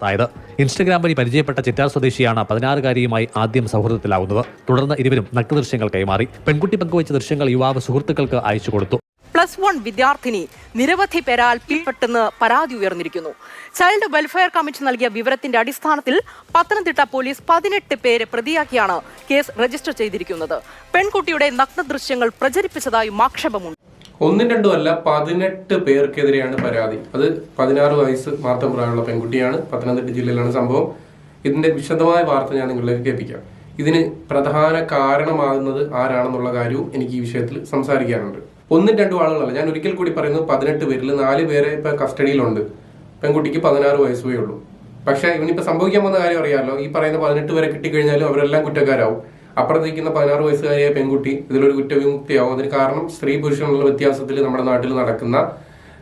അതായത് ഇൻസ്റ്റഗ്രാം വഴി പരിചയപ്പെട്ട ചിറ്റാർ സ്വദേശിയാണ് പതിനാറുകാരിയുമായി ആദ്യം സൗഹൃദത്തിലാവുന്നത്. തുടർന്ന് ഇരുവരും നഗ്നദൃശ്യങ്ങൾ കൈമാറി. പെൺകുട്ടി പങ്കുവച്ച ദൃശ്യങ്ങൾ യുവാവ് സുഹൃത്തുക്കൾക്ക് അയച്ചു കൊടുത്തു. പ്ലസ് വൺ വിദ്യാർത്ഥിനി നിരവധി പേരാൽ പിൽപ്പെട്ടെന്ന് പരാതി ഉയർന്നിരിക്കുന്നു. ചൈൽഡ് വെൽഫെയർ കമ്മിറ്റി നൽകിയ വിവരത്തിന്റെ അടിസ്ഥാനത്തിൽ പത്തനംതിട്ട പോലീസ് പതിനെട്ട് പേരെ പ്രതിയാക്കിയാണ് കേസ് രജിസ്റ്റർ ചെയ്തിരിക്കുന്നത്. പെൺകുട്ടിയുടെ നഗ്നദൃശ്യങ്ങൾ പ്രചരിപ്പിച്ചതായും ആക്ഷേപമുണ്ട്. ഒന്നും രണ്ടും അല്ല പതിനെട്ട് പേർക്കെതിരെയാണ് പരാതി. അത് പതിനാറ് വയസ്സ് മാത്രം പ്രായമുള്ള പെൺകുട്ടിയാണ്. പത്തനംതിട്ട ജില്ലയിലാണ് സംഭവം. ഇതിന്റെ വിശദമായ വാർത്ത ഞാൻ നിങ്ങളിലേക്ക് കേൾപ്പിക്കാം. ഇതിന് പ്രധാന കാരണമാകുന്നത് ആരാണെന്നുള്ള കാര്യവും എനിക്ക് ഈ വിഷയത്തിൽ സംസാരിക്കാനുണ്ട്. ഒന്നും രണ്ടും ആളുകളല്ല. ഞാൻ ഒരിക്കൽ കൂടി പറയുന്നത് പതിനെട്ട് പേരിൽ നാല് പേരെ ഇപ്പൊ കസ്റ്റഡിയിലുണ്ട്. പെൺകുട്ടിക്ക് പതിനാറ് വയസ്സേ ഉള്ളൂ. പക്ഷേ ഇവനിപ്പോ സംഭവിക്കാൻ പോകുന്ന കാര്യം അറിയാമല്ലോ ഈ പറയുന്ന പതിനെട്ട് പേരെ കിട്ടിക്കഴിഞ്ഞാലും അവരെല്ലാം കുറ്റക്കാരാവും. അപ്പുറത്തേക്കുന്ന പതിനാറ് വയസ്സുകാരിയായ പെൺകുട്ടി ഇതിലൊരു കുറ്റവിമുക്തിയാവും. അതിന് കാരണം സ്ത്രീ പുരുഷനുള്ള വ്യത്യാസത്തിൽ നമ്മുടെ നാട്ടിൽ നടക്കുന്ന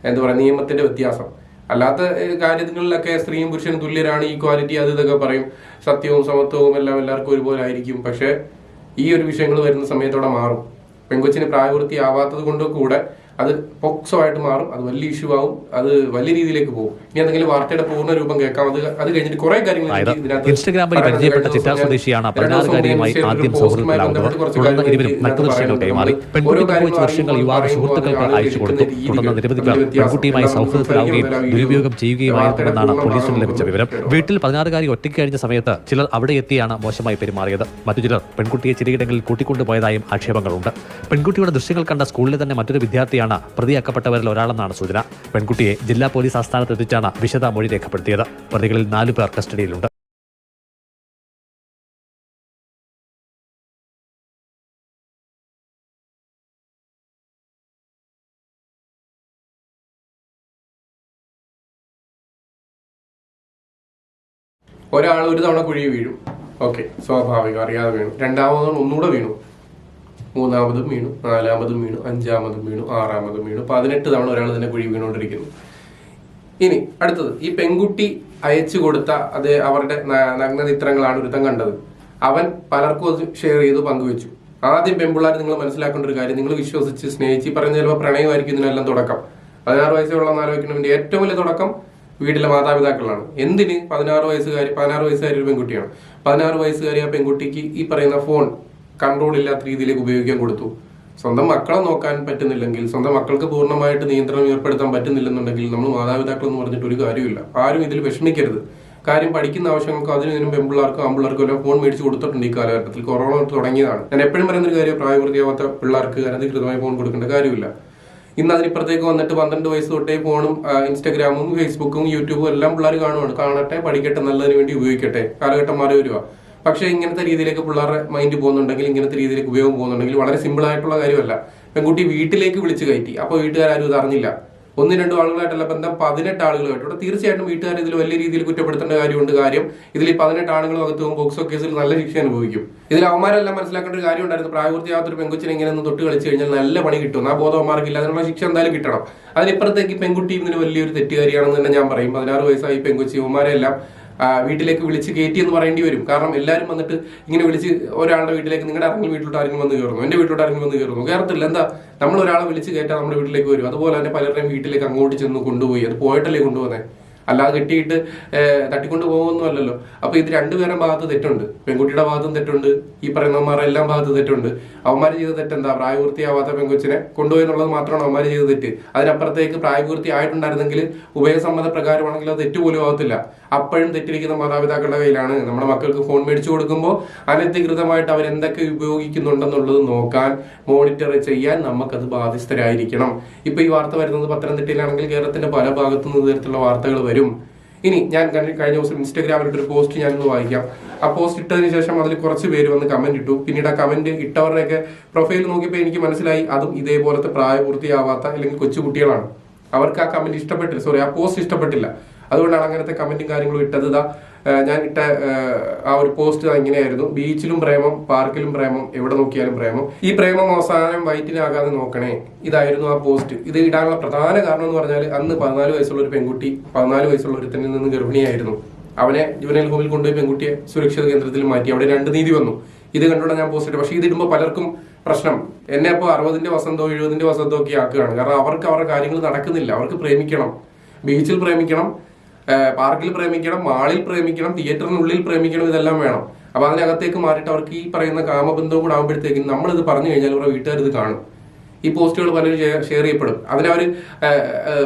എന്താ പറയുക നിയമത്തിന്റെ വ്യത്യാസം. അല്ലാത്ത കാര്യങ്ങളിലൊക്കെ സ്ത്രീയും പുരുഷനും തുല്യരാണ് ഈക്വാലിറ്റി അത് ഇതൊക്കെ പറയും. സത്യവും സമത്വവും എല്ലാം എല്ലാവർക്കും ഒരുപോലെ ആയിരിക്കും. പക്ഷേ ഈ ഒരു വിഷയങ്ങൾ വരുന്ന സമയത്തോടെ മാറും. പെൺകൊച്ചിന് പ്രായപൂർത്തിയാവാത്തത് കൊണ്ട് കൂടെ അത് പോക്സോ ആയിട്ട് മാറും അത് വലിയ ഇഷ്യൂ ആവും അത് വലിയ രീതിയിലേക്ക് പോകും. ഇനി എന്തെങ്കിലും വാർത്തയുടെ പൂർണ രൂപം കേൾക്കാം. അത് അത് കഴിഞ്ഞിട്ട് കുറെ കാര്യങ്ങൾ ഇൻസ്റ്റാഗ്രാമിൽ. പരിചയപ്പെട്ട ചിറ്റാ സ്വദേശിയാണ് പതിനാറുകാരിയുമായി ആദ്യം സൗഹൃദത്തിലാവുന്നത് തുടർന്ന് ഇരുവരും നഗ്നദൃശ്യങ്ങൾ പറയാനുണ്ട്. കൈമാറി പെൺകുട്ടി കാര്യങ്ങൾ യുവാവ് സുഹൃത്തുക്കൾക്ക് അയച്ചു കൊടുത്തു. തുടർന്ന് നിരവധി പേർ പെൺകുട്ടിയുമായി സൗഹൃദത്തിലാവുകയും ദുരുപയോഗം ചെയ്യുകയുമായിരുന്നുവെന്നാണ് പോലീസിന് ലഭിച്ച വിവരം. വീട്ടിൽ പതിനാറുകാരി ഒറ്റയ്ക്ക് കഴിഞ്ഞ സമയത്ത് ചിലർ അവിടെ എത്തിയാണ് മോശമായി പെരുമാറിയത്. മറ്റു ചിലർ പെൺകുട്ടിയെ ചിലയിടങ്ങളിൽ കൂട്ടിക്കൊണ്ടുപോയതായും ആക്ഷേപങ്ങളുണ്ട്. പെൺകുട്ടിയുടെ ദൃശ്യങ്ങൾ കണ്ട സ്കൂളിലെ തന്നെ മറ്റൊരു വിദ്യാർത്ഥിയാണ് പ്രതിയാക്കപ്പെട്ടവരിൽ ഒരാളെന്നാണ് സൂചന. പെൺകുട്ടിയെ ജില്ലാ പോലീസ് ആസ്ഥാനത്ത് എത്തിച്ചാണ് വിശദ മൊഴി രേഖപ്പെടുത്തിയത്. പ്രതികളിൽ നാലു പേർ കസ്റ്റഡിയിലുണ്ട്. ഒരാൾ ഒരു തവണ കുഴി വീഴും. ഓക്കെ. സ്വാഭാവികം. അറിയാതെ വീണു. രണ്ടാമത് ഒന്നുകൂടെ വീണു. മൂന്നാമതും വീണു നാലാമതും വീണു അഞ്ചാമതും വീണു ആറാമതും വീണു. പതിനെട്ട് തവണ ഒരാൾ തന്നെ കുഴി വീണുകൊണ്ടിരിക്കുന്നു. ഇനി അടുത്തത് ഈ പെൺകുട്ടി അയച്ചു കൊടുത്ത അത് അവരുടെ നഗ്നചിത്രങ്ങളാണ് നഗ്ന ചിത്രങ്ങളാണ് ഒരുത്തം കണ്ടത്. അവൻ പലർക്കും അത് ഷെയർ ചെയ്ത് പങ്കുവെച്ചു. ആദ്യം പെൺപിള്ളാർ നിങ്ങൾ മനസ്സിലാക്കേണ്ട ഒരു കാര്യം നിങ്ങൾ വിശ്വസിച്ച് സ്നേഹിച്ച് പറഞ്ഞ ചിലപ്പോൾ പ്രണയമായിരിക്കും ഇതിനെല്ലാം തുടക്കം. പതിനാറ് വയസ്സുള്ള ആലോചിക്കുന്നതിന്റെ ഏറ്റവും വലിയ തുടക്കം വീട്ടിലെ മാതാപിതാക്കളാണ് എന്തിന് പതിനാറ് വയസ്സുകാരി പതിനാറ് വയസ്സുകാരി ഒരു പെൺകുട്ടിയാണ്. പതിനാറ് വയസ്സുകാരി ആ പെൺകുട്ടിക്ക് ഈ പറയുന്ന ഫോൺ കൺട്രോൾ ഇല്ലാത്ത രീതിയിലേക്ക് ഉപയോഗിക്കാൻ കൊടുത്തു. സ്വന്തം മക്കളെ നോക്കാൻ പറ്റുന്നില്ലെങ്കിൽ സ്വന്തം മക്കൾക്ക് പൂർണമായിട്ട് നിയന്ത്രണം ഏർപ്പെടുത്താൻ പറ്റുന്നില്ലെന്നുണ്ടെങ്കിൽ നമ്മൾ മാതാപിതാക്കൾ എന്ന് പറഞ്ഞിട്ട് ഒരു കാര്യമില്ല ആരും ഇതിൽ വിഷമിക്കരുത്. കാര്യം പഠിക്കുന്ന ആവശ്യങ്ങൾക്ക് അതിനും പെൺപിള്ളേർക്കും ആൺപിള്ളേർക്കും എല്ലാം ഫോൺ മേടിച്ച് കൊടുത്തിട്ടുണ്ട് ഈ കാലഘട്ടത്തിൽ. കൊറോണ തുടങ്ങിയതാണ്. ഞാൻ എപ്പോഴും പറയുന്ന ഒരു കാര്യം പ്രായപൂർത്തിയാവാത്ത പിള്ളേർക്ക് അനധികൃതമായി ഫോൺ കൊടുക്കേണ്ട കാര്യമില്ല. ഇന്ന് അതിനിപ്പുറത്തേക്ക് വന്നിട്ട് പന്ത്രണ്ട് വയസ്സ് തൊട്ടേ ഫോണും ഇൻസ്റ്റാഗ്രാമും ഫേസ്ബുക്കും യൂട്യൂബും എല്ലാം പിള്ളേർ കാണുവാണ്. കാണട്ടെ പഠിക്കട്ടെ നല്ലതിന് വേണ്ടി ഉപയോഗിക്കട്ടെ. കാലഘട്ടം മാറി വരിക പക്ഷേ ഇങ്ങനത്തെ രീതിയിലേക്ക് പിള്ളേരുടെ മൈൻഡ് പോകുന്നുണ്ടെങ്കിൽ ഇങ്ങനത്തെ രീതിയിലേക്ക് ഉപയോഗം പോകുന്നുണ്ടെങ്കിൽ വളരെ സിമ്പിൾ ആയിട്ടുള്ള കാര്യമല്ല. പെൺകുട്ടി വീട്ടിലേക്ക് വിളിച്ചു കയറ്റി. അപ്പോൾ വീട്ടുകാരും ഇത് അറിഞ്ഞില്ല. ഒന്ന് രണ്ട് ആളുകളായിട്ടല്ല ബന്ധം പതിനെട്ട് ആളുകളായിട്ട്. ഇവിടെ തീർച്ചയായിട്ടും വീട്ടുകാർ ഇതിൽ വലിയ രീതിയിൽ കുറ്റപ്പെടുത്തേണ്ട കാര്യമുണ്ട് കാര്യം ഇതിൽ ഈ പതിനെട്ട് ആളുകൾ അകത്തും പോക്സോ കേസിൽ നല്ല ശിക്ഷ അനുഭവിക്കും. ഇതിൽ അവന്മാരെല്ലാം മനസ്സിലാക്കേണ്ട ഒരു കാര്യം ഉണ്ടായിരുന്നു പ്രായപൂർത്തിയാവാത്തൊരു പെൺകുച്ചിനെ ഇങ്ങനെ ഒന്ന് തൊട്ട് കളിച്ചു കഴിഞ്ഞാൽ നല്ല പണി കിട്ടും. ആ ബോധം അവന്മാർക്കില്ല. അതിനുള്ള ശിക്ഷ എന്തായാലും കിട്ടണം. അതിനിപ്പുറത്തേക്ക് പെൺകുട്ടി ഇതിന് വലിയൊരു തെറ്റുകാരിയാണെന്ന് തന്നെ ഞാൻ പറയും. പതിനാറ് വയസ്സായി പെൺകുച്ചി അവന്മാരെല്ലാം വീട്ടിലേക്ക് വിളിച്ച് കയറ്റി എന്ന് പറയേണ്ടി വരും. കാരണം എല്ലാവരും വന്നിട്ട് ഇങ്ങനെ വിളിച്ച് ഒരാളുടെ വീട്ടിലേക്ക് നിങ്ങളുടെ ആരെങ്കിലും വീട്ടിലോട്ട് ആരെങ്കിലും വന്ന് കയറുന്നു? എന്റെ വീട്ടിലോട്ട് ആരെങ്കിലും വന്ന് കയറുന്നു? കയറത്തില്ല. എന്താ? നമ്മൾ ഒരാളെ വിളിച്ച് കയറ്റാൻ നമ്മുടെ വീട്ടിലേക്ക് വരും. അതുപോലെ തന്നെ പലരുടെയും വീട്ടിലേക്ക് അങ്ങോട്ട് ചെന്ന് കൊണ്ടുപോയി. അത് പോയിട്ടല്ലേ കൊണ്ടുപോകുന്നത് അല്ലാതെ കെട്ടിയിട്ട് തട്ടിക്കൊണ്ട് പോകുമെന്നല്ലോ അല്ലല്ലോ അപ്പൊ ഇത് രണ്ടുപേരുടെ ഭാഗത്ത് തെറ്റുണ്ട്. പെൺകുട്ടിയുടെ ഭാഗത്തും തെറ്റുണ്ട്. ഈ പറയുന്നവന്മാരുടെ എല്ലാം ഭാഗത്ത് തെറ്റുണ്ട്. അവന്മാർ ചെയ്ത തെറ്റെന്താ പ്രായപൂർത്തിയാവാത്ത പെൺകൊച്ചിനെ കൊണ്ടുപോയെന്നുള്ളത് മാത്രമാണ് അവന്മാർ ചെയ്ത തെറ്റ്. അതിനപ്പുറത്തേക്ക് പ്രായപൂർത്തി ആയിട്ടുണ്ടായിരുന്നെങ്കിൽ ഉഭയസമ്മത പ്രകാരമാണെങ്കിൽ അത് തെറ്റ് പോലും ആവത്തില്ല. അപ്പോഴും തെറ്റിരിക്കുന്ന മാതാപിതാക്കളുടെ കയ്യിലാണ്. നമ്മുടെ മക്കൾക്ക് ഫോൺ മേടിച്ചു കൊടുക്കുമ്പോൾ അനധികൃതമായിട്ട് അവരെന്തൊക്കെ ഉപയോഗിക്കുന്നുണ്ടെന്നുള്ളത് നോക്കാൻ മോണിറ്റർ ചെയ്യാൻ നമുക്കത് ബാധ്യസ്ഥരായിരിക്കണം. ഇപ്പൊ ഈ വാർത്ത വരുന്നത് പത്തനംതിട്ടയിലാണെങ്കിൽ കേരളത്തിന്റെ പല ഭാഗത്തു തരത്തിലുള്ള വാർത്തകൾ വരും. ഇനി ഞാൻ കഴിഞ്ഞ ദിവസം ഇൻസ്റ്റാഗ്രാമിൽ ഒരു പോസ്റ്റ് ഞാനൊന്ന് വായിക്കാം. ആ പോസ്റ്റ് ഇട്ടതിന് ശേഷം അതിൽ കുറച്ച് പേര് വന്ന് കമന്റ് ഇട്ടു. പിന്നീട് ആ കമന്റ് ഇട്ടവരുടെയൊക്കെ പ്രൊഫൈൽ നോക്കിയപ്പോൾ എനിക്ക് മനസ്സിലായി അതും ഇതേപോലത്തെ പ്രായപൂർത്തിയാവാത്ത അല്ലെങ്കിൽ കൊച്ചുകുട്ടികളാണ്. അവർക്ക് ആ കമന്റ് ഇഷ്ടപ്പെട്ടില്ല. സോറി ആ പോസ്റ്റ് ഇഷ്ടപ്പെട്ടില്ല. അതുകൊണ്ടാണ് അങ്ങനത്തെ കമന്റും കാര്യങ്ങളും ഇട്ടത്. ഞാൻ ഇട്ട ആ ഒരു പോസ്റ്റ് ഇങ്ങനെയായിരുന്നു. ബീച്ചിലും പ്രേമം പാർക്കിലും പ്രേമം എവിടെ നോക്കിയാലും പ്രേമം. ഈ പ്രേമം അവസാനം വയറ്റിനാകാതെ നോക്കണേ ഇതായിരുന്നു ആ പോസ്റ്റ് ഇത് ഇടാനുള്ള പ്രധാന കാരണം എന്ന് പറഞ്ഞാൽ അന്ന് പതിനാല് വയസ്സുള്ള ഒരു പെൺകുട്ടി പതിനാല് വയസ്സുള്ള ഒരുത്തനിൽ നിന്ന് ഗർഭിണിയായിരുന്നു. അവനെ ജുവനൽ ഹോമിൽ കൊണ്ടുപോയി പെൺകുട്ടിയെ സുരക്ഷിത കേന്ദ്രത്തിൽ മാറ്റി. അവിടെ രണ്ട് നീതി വന്നു. ഇത് കണ്ടുകൊണ്ട് ഞാൻ പോസ്റ്റ് ഇട്ടു. പക്ഷേ ഇത് ഇടുമ്പോൾ പലർക്കും പ്രശ്നം. എന്നെ അപ്പോൾ അറുപതിന്റെ വസന്തോ എഴുപതിന്റെ വസന്തോ ഒക്കെ ആക്കുകയാണ്. കാരണം അവർക്ക് അവരുടെ കാര്യങ്ങൾ നടക്കുന്നില്ല. അവർക്ക് പ്രേമിക്കണം. ബീച്ചിൽ പ്രേമിക്കണം. പാർക്കിൽ പ്രേമിക്കണം മാളിൽ പ്രേമിക്കണം തിയേറ്ററിനുള്ളിൽ പ്രേമിക്കണം ഇതെല്ലാം വേണം. അപ്പൊ അതിനകത്തേക്ക് മാറിയിട്ട് അവർക്ക് ഈ പറയുന്ന കാമബന്ധവും കൂടെ ആകുമ്പോഴത്തേക്കും നമ്മളിത് പറഞ്ഞു കഴിഞ്ഞാൽ ഇവരുടെ വീട്ടുകാർ ഇത് കാണും. ഈ പോസ്റ്റുകൾ പലരും ഷെയർ ചെയ്യപ്പെടും. അതിനവർ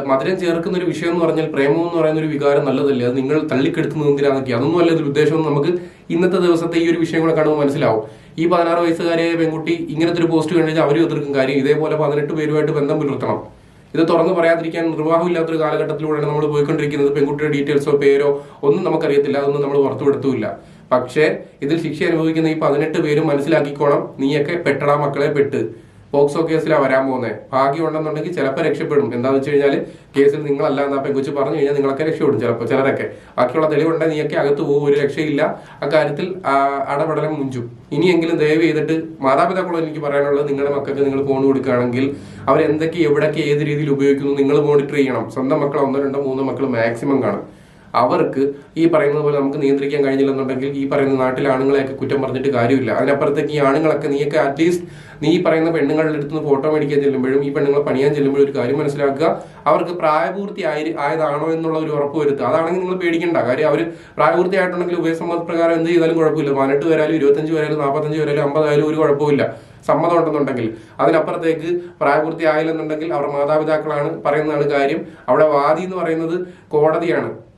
മധുരം ചേർക്കുന്ന ഒരു വിഷയം എന്ന് പറഞ്ഞാൽ പ്രേമം എന്ന് പറയുന്ന ഒരു വികാരം നല്ലതല്ലേ? അത് നിങ്ങൾ തള്ളിക്കെടുത്തുന്നത് എന്തിനാണെന്നൊക്കെ അതൊന്നും അല്ല ഇതിൽ ഉദ്ദേശം നമുക്ക് ഇന്നത്തെ ദിവസത്തെ ഈ ഒരു വിഷയം കൂടെ കാണുമ്പോൾ മനസ്സിലാവും. ഈ പതിനാറ് വയസ്സുകാരെ പെൺകുട്ടി ഇങ്ങനത്തെ ഒരു പോസ്റ്റ് കഴിഞ്ഞാൽ അവരും എതിർക്കും. കാര്യം ഇതേപോലെ പതിനെട്ട് പേരുമായിട്ട് ബന്ധം പുലർത്തണം. ഇത് തുറന്നു പറയാതിരിക്കാൻ നിർവാഹമില്ലാത്തൊരു കാലഘട്ടത്തിലൂടെയാണ് നമ്മൾ പോയിക്കൊണ്ടിരിക്കുന്നത്. പെൺകുട്ടിയുടെ ഡീറ്റെയിൽസോ പേരോ ഒന്നും നമുക്കറിയത്തില്ല. അതൊന്നും നമ്മൾ പുറത്തുവിടുത്തുമില്ല പക്ഷേ ഇതിൽ ശിക്ഷ അനുഭവിക്കുന്ന ഈ പതിനെട്ട് പേരും മനസ്സിലാക്കിക്കോണം. നീയൊക്കെ പെട്ടടാ മക്കളെ പെട്ട്. പോക്സോ കേസിലാണ് വരാൻ പോകുന്നത് ഭാഗ്യം ഉണ്ടെന്നുണ്ടെങ്കിൽ ചിലപ്പോൾ രക്ഷപ്പെടും. എന്താണെന്ന് വെച്ച് കഴിഞ്ഞാൽ കേസിൽ നിങ്ങളല്ല എന്നാ പെങ്കുച്ച് പറഞ്ഞു കഴിഞ്ഞാൽ നിങ്ങളൊക്കെ രക്ഷപ്പെടും ചിലപ്പോൾ ചിലരൊക്കെ. ബാക്കിയുള്ള തെളിവുണ്ടെങ്കിൽ നീയൊക്കെ അകത്ത് പോകും ഒരു രക്ഷയില്ല. അക്കാര്യത്തിൽ കാര്യത്തിൽ അടപടലം മുഞ്ചും. ഇനിയെങ്കിലും ദയവ് ചെയ്തിട്ട് മാതാപിതാക്കളോട് എനിക്ക് പറയാനുള്ളത് നിങ്ങളുടെ മക്കൾക്ക് നിങ്ങൾ ഫോൺ കൊടുക്കുകയാണെങ്കിൽ അവരെന്തൊക്കെ എവിടൊക്കെ ഏത് രീതിയിൽ ഉപയോഗിക്കുന്നു നിങ്ങൾ മോണിറ്റർ ചെയ്യണം. സ്വന്തം മക്കൾ ഒന്നോ രണ്ടോ മൂന്നോ മക്കൾ മാക്സിമം കാണും. അവർക്ക് ഈ പറയുന്നത് പോലെ നമുക്ക് നിയന്ത്രിക്കാൻ കഴിഞ്ഞില്ലെന്നുണ്ടെങ്കിൽ ഈ പറയുന്ന നാട്ടിലെ ആണുങ്ങളെയൊക്കെ കുറ്റം പറഞ്ഞിട്ട് കാര്യമില്ല. അതിനപ്പുറത്തേക്ക് ഈ ആണുങ്ങളൊക്കെ നീയൊക്കെ അറ്റ്ലീസ്റ്റ് നീ പറയുന്ന പെണ്ണുങ്ങളുടെ അടുത്ത് നിന്ന് ഫോട്ടോ മേടിക്കാൻ ചെല്ലുമ്പോഴും ഈ പെണ്ണുങ്ങളെ പണിയാൻ ചെല്ലുമ്പോഴും ഒരു കാര്യം മനസ്സിലാക്കുക. അവർക്ക് പ്രായപൂർത്തി ആയി ആയതാണോ എന്നുള്ള ഒരു ഉറപ്പ് വരുത്തുക. അതാണെങ്കിൽ നിങ്ങൾ പേടിക്കേണ്ട. കാര്യം അവർ പ്രായപൂർത്തി ആയിട്ടുണ്ടെങ്കിൽ ഉപയസമ്മത പ്രകാരം എന്ത് ചെയ്താലും കുഴപ്പമില്ല. പതിനെട്ട് വരാലും ഇരുപത്തഞ്ച് വരാലും നാൽപ്പത്തഞ്ച് വരാലും അമ്പതായാലും ഒരു കുഴപ്പമില്ല സമ്മതം ഉണ്ടെന്നുണ്ടെങ്കിൽ. അതിനപ്പുറത്തേക്ക് പ്രായപൂർത്തി ആയില്ലെന്നുണ്ടെങ്കിൽ അവർ മാതാപിതാക്കളാണ് പറയുന്നതാണ് കാര്യം. അവിടെ വാദി എന്ന് പറയുന്നത് കോടതിയാണ്.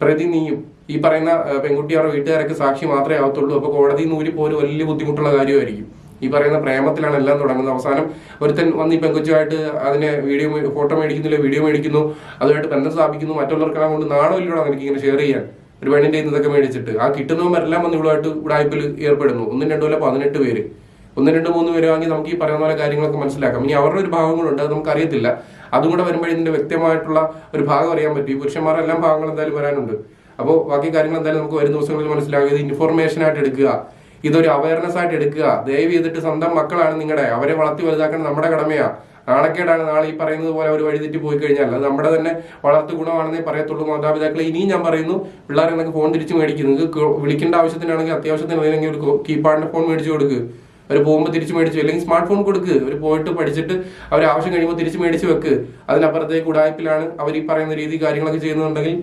പ്രതി നീയും. ഈ പറയുന്ന പെൺകുട്ടി അവരുടെ വീട്ടുകാരൊക്കെ സാക്ഷി മാത്രമേ ആവത്തുള്ളൂ. അപ്പൊ കോടതി നൂരി പോലും വലിയ ബുദ്ധിമുട്ടുള്ള കാര്യമായിരിക്കും. ഈ പറയുന്ന പ്രേമത്തിലാണ് എല്ലാം തുടങ്ങുന്നത്. അവസാനം ഒരുത്തൻ വന്ന് ഈ പെൺകുച്ചുമായിട്ട് അതിനെ വീഡിയോ ഫോട്ടോ മേടിക്കുന്നില്ല വീഡിയോ മേടിക്കുന്നു അതുമായിട്ട് ബന്ധം സ്ഥാപിക്കുന്നു മറ്റുള്ളവർക്കെല്ലാം കൊണ്ട് നാണമില്ലടാ എനിക്ക് ഇങ്ങനെ ഷെയർ ചെയ്യാൻ. ഒരു പെണ്ണിന്റെ ഇതൊക്കെ മേടിച്ചിട്ട്. ആ കിട്ടുന്നവരെല്ലാം വന്ന് ഇവിടുമായിട്ട് ഉടായ്പിൽ ഏർപ്പെടുന്നു. ഒന്നും രണ്ടുമല്ല പതിനെട്ട് പേര്. ഒന്ന് രണ്ട് മൂന്ന് പേര് വാങ്ങി നമുക്ക് ഈ പറയുന്ന പോലെ കാര്യങ്ങളൊക്കെ മനസ്സിലാക്കാം. ഇനി അവരുടെ ഒരു ഭാഗം ഉണ്ട് അത് നമുക്ക് അറിയത്തില്ല അതും കൂടെ വരുമ്പോൾ ഇതിന്റെ വ്യക്തമായിട്ടുള്ള ഒരു ഭാഗം അറിയാൻ പറ്റും. ഈ പുരുഷന്മാരുടെ എല്ലാം ഭാഗങ്ങൾ എന്തായാലും വരാനുണ്ട്. അപ്പോൾ ബാക്കി കാര്യങ്ങൾ എന്തായാലും നമുക്ക് വരും ദിവസങ്ങളിൽ മനസ്സിലാകുക ഇൻഫോർമേഷൻ ആയിട്ട് എടുക്കുക. ഇതൊരു അവയർനെസ് ആയിട്ട് എടുക്കുക. ദയവ് ചെയ്തിട്ട് സ്വന്തം മക്കളാണ് നിങ്ങളുടെ അവരെ വളർത്തി വലുതാക്കേണ്ട നമ്മുടെ കടമയാണ് നാണക്കേടാണ് നാളെ ഈ പറയുന്നത് പോലെ അവർ വഴിതെറ്റി പോയി കഴിഞ്ഞാൽ അത് നമ്മുടെ തന്നെ വളർത്തു ഗുണമാണെന്നേ പറയത്തുള്ളൂ മാതാപിതാക്കളെ. ഇനിയും ഞാൻ പറയുന്നു പിള്ളേരെ നിങ്ങൾക്ക് ഫോൺ തിരിച്ചു മേടിക്കുന്നു നിങ്ങൾക്ക് വിളിക്കേണ്ട ആവശ്യത്തിനാണെങ്കിൽ അത്യാവശ്യത്തിന് ഏതെങ്കിലും ഒരു കീപാഡിന്റെ ഫോൺ മേടിച്ചു കൊടുക്കുക അവർ പോകുമ്പോൾ തിരിച്ചു മേടിച്ചു അല്ലെങ്കിൽ സ്മാർട്ട് ഫോൺ കൊടുക്ക്. അവർ പോയിട്ട് പഠിച്ചിട്ട് അവർ ആവശ്യം കഴിയുമ്പോൾ തിരിച്ചു മേടിച്ച് വെക്ക്. അതിനപ്പുറത്തേക്ക് ഉടായ്പിലാണ് അവർ ഈ പറയുന്ന രീതി കാര്യങ്ങളൊക്കെ ചെയ്യുന്നുണ്ടെങ്കിൽ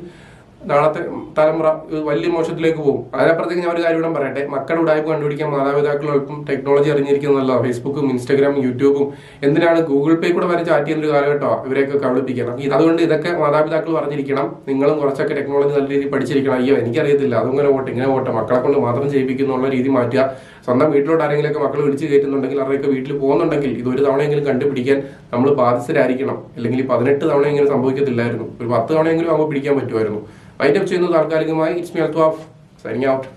നാളത്തെ തലമുറ വലിയ മോശത്തിലേക്ക് പോകും. അതിനപ്പുറത്തേക്ക് ഞാൻ ഒരു കാര്യം കൂടെ പറയട്ടെ. മക്കളുടെ ഉടായ്പ കണ്ടുപിടിക്കാൻ മാതാപിതാക്കൾ അല്പം ടെക്നോളജി അറിഞ്ഞിരിക്കുന്നതല്ല. ഫേസ്ബുക്കും ഇൻസ്റ്റാഗ്രാമും യൂട്യൂബും എന്തിനാണ് ഗൂഗിൾ പേ കൂടെ വരെ ചാറ്റ് ചെയ്യുന്ന ഒരു കാലഘട്ടമാണ് ഇവരെയൊക്കെ കബളിപ്പിക്കണം. അതുകൊണ്ട് ഇതൊക്കെ മാതാപിതാക്കൾ പറഞ്ഞിരിക്കണം. നിങ്ങളും കുറച്ചൊക്കെ ടെക്നോളജി നല്ല രീതിയിൽ പഠിച്ചിരിക്കണം. അയ്യോ എനിക്കറിയത്തില്ല. അതിങ്ങനെ വോട്ട് ഇങ്ങനെ പോട്ടെ മക്കളെ കൊണ്ട് മാത്രം ചെയ്യിപ്പിക്കുന്നുള്ള രീതി മാറ്റുക. സ്വന്തം വീട്ടിലോട്ട് ആരെങ്കിലുമൊക്കെ മക്കൾ വിളിച്ച് കയറ്റുന്നുണ്ടെങ്കിൽ അവരൊക്കെ വീട്ടിൽ പോകുന്നുണ്ടെങ്കിൽ ഇത് ഒരു തവണയെങ്കിലും കണ്ടുപിടിക്കാൻ നമ്മൾ ബാധിതരായിരിക്കണം അല്ലെങ്കിൽ പതിനെട്ട് തവണ തവണയെങ്കിലും സംഭവിക്കത്തില്ലായിരുന്നു. ഒരു പത്ത് തവണയെങ്കിലും ആകുമ്പോൾ പിടിക്കാൻ പറ്റുമായിരുന്നു. വൈൻഡപ്പ് ചെയ്യുന്നത് താൽക്കാലികമായി. It's me Althaf signing out